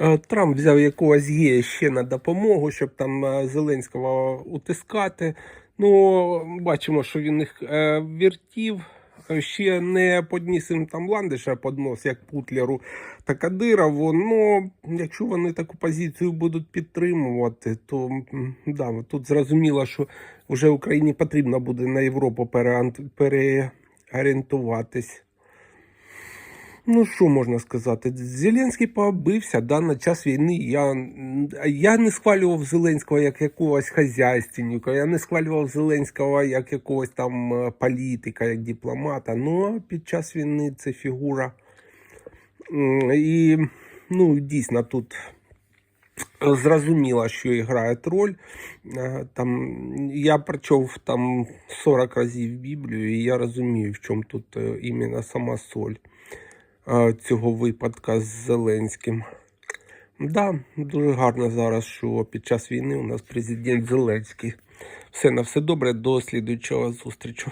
Е, Трамп взяв якогось гея ще на допомогу, щоб там е, Зеленського утискати. Ну, бачимо, що він їх е, вертів. Ще не подніс їм там ландиша поднос, як Путлеру та Кадирову. Ну, якщо вони таку позицію будуть підтримувати, то да, тут зрозуміло, що вже Україні потрібно буде на Європу переорієнтуватись. Ну, що можна сказати? Зеленський побився да, на час війни. Я, я не схвалював Зеленського як якогось хазяйственника, я не схвалював Зеленського як якогось там е, політика, як дипломата. Ну, під час війни це фігура. І ну, дійсно тут зрозуміло, що грає роль. Е, Там, я прочов там 40 разів Біблію, і я розумію, в чому тут е, іменно сама соль цього випадка з Зеленським. Да, дуже гарно зараз, що під час війни у нас президент Зеленський. Все на все добре, до слідуючого зустрічі.